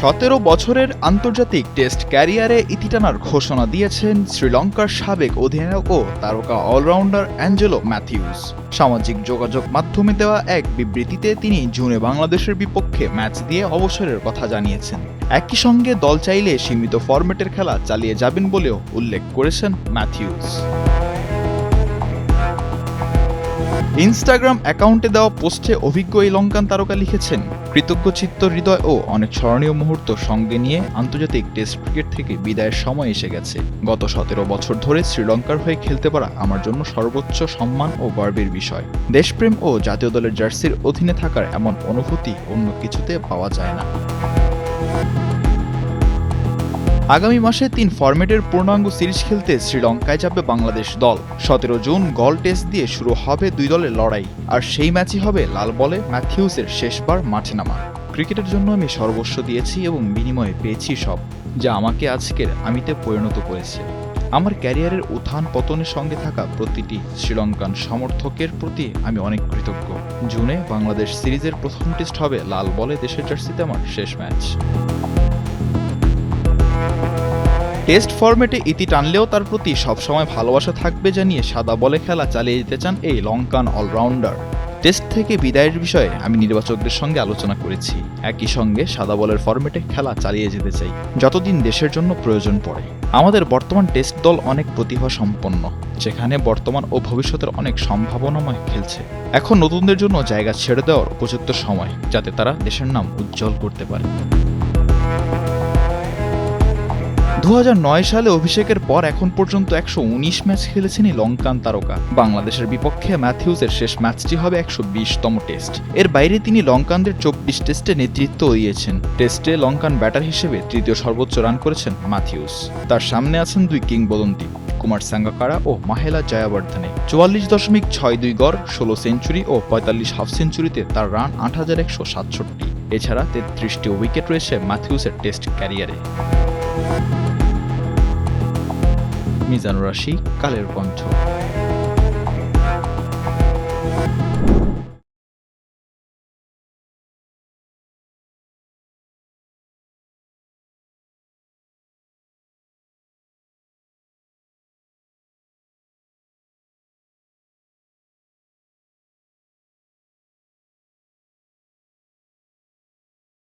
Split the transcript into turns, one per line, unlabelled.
সতেরো বছরের আন্তর্জাতিক টেস্ট ক্যারিয়ারে ইতি টানার ঘোষণা দিয়েছেন শ্রীলঙ্কার সাবেক অধিনায়ক ও তারকা অলরাউন্ডার অ্যাঞ্জেলো ম্যাথিউস। সামাজিক যোগাযোগ মাধ্যমে দেওয়া এক বিবৃতিতে তিনি জুনে বাংলাদেশের বিপক্ষে ম্যাচ দিয়ে অবসরের কথা জানিয়েছেন। একই সঙ্গে দল চাইলে সীমিত ফরম্যাটের খেলা চালিয়ে যাবেন বলেও উল্লেখ করেছেন ম্যাথিউস। ইনস্টাগ্রাম অ্যাকাউন্টে দেওয়া পোস্টে অভিজ্ঞ এই লঙ্কান তারকা লিখেছেন, কৃতজ্ঞ চিত্ত, হৃদয় ও অনেক স্মরণীয় মুহূর্ত সঙ্গে নিয়ে আন্তর্জাতিক টেস্ট ক্রিকেট থেকে বিদায়ের সময় এসে গেছে। গত সতেরো বছর ধরে শ্রীলঙ্কার হয়ে খেলতে পারা আমার জন্য সর্বোচ্চ সম্মান ও গর্বের বিষয়। দেশপ্রেম ও জাতীয় দলের জার্সির অধীনে থাকার এমন অনুভূতি অন্য কিছুতে পাওয়া যায় না। আগামী মাসে তিন ফরম্যাটের পূর্ণাঙ্গ সিরিজ খেলতে শ্রীলঙ্কায় যাবে বাংলাদেশ দল। সতেরো জুন গল টেস্ট দিয়ে শুরু হবে দুই দলের লড়াই। আর সেই ম্যাচই হবে লাল বলে ম্যাথিউসের শেষবার মাঠে নামা। ক্রিকেটের জন্য আমি সর্বস্ব দিয়েছি এবং বিনিময়ে পেয়েছি সব, যা আমাকে আজকের আমিতে পরিণত করেছে। আমার ক্যারিয়ারের উত্থান পতনের সঙ্গে থাকা প্রতিটি শ্রীলঙ্কান সমর্থকের প্রতি আমি অনেক কৃতজ্ঞ। জুনে বাংলাদেশ সিরিজের প্রথম টেস্ট হবে লাল বলে দেশের জার্সিতে আমার শেষ ম্যাচ। টেস্ট ফরম্যাটে ইতি টানলেও তার প্রতি সবসময় ভালোবাসা থাকবে জানিয়ে সাদা বলে খেলা চালিয়ে যেতে চান এই লঙ্কান অলরাউন্ডার। টেস্ট থেকে বিদায়ের বিষয়ে আমি নির্বাচকদের সঙ্গে আলোচনা করেছি। একই সঙ্গে সাদা বলের ফরম্যাটে খেলা চালিয়ে যেতে চাই। যতদিন দেশের জন্য প্রয়োজন পড়ে। আমাদের বর্তমান টেস্ট দল অনেক প্রতিভা সম্পন্ন, যেখানে বর্তমান ও ভবিষ্যতের অনেক সম্ভাবনাময় খেলছে। এখন নতুনদের জন্য জায়গা ছেড়ে দেওয়ার উপযুক্ত সময়, যাতে তারা দেশের নাম উজ্জ্বল করতে পারে। দু হাজার নয় সালে অভিষেকের পর এখন পর্যন্ত একশো উনিশ ম্যাচ খেলেছেন এই লঙ্কান তারকা। বাংলাদেশের বিপক্ষে ম্যাথিউসের শেষ ম্যাচটি হবে একশো তম টেস্ট। এর বাইরে তিনি লঙ্কানদের চব্বিশ টেস্টে নেতৃত্ব দিয়েছেন। টেস্টে লঙ্কান ব্যাটার হিসেবে তৃতীয় সর্বোচ্চ রান করেছেন ম্যাথিউস। তার সামনে আছেন দুই কিংবদন্তি, কুমার সাঙ্গাকারা ও মাহেলা জয়াবর্ধনে। চুয়াল্লিশ দশমিক ছয় দুই গড়, ষোলো সেঞ্চুরি ও পঁয়তাল্লিশ হাফ সেঞ্চুরিতে তার রান আট হাজার একশো সাতষট্টি। এছাড়া তেত্রিশটি উইকেট রয়েছে ম্যাথিউসের টেস্ট ক্যারিয়ারে। মিজানুর রাশি কালের কণ্ঠ।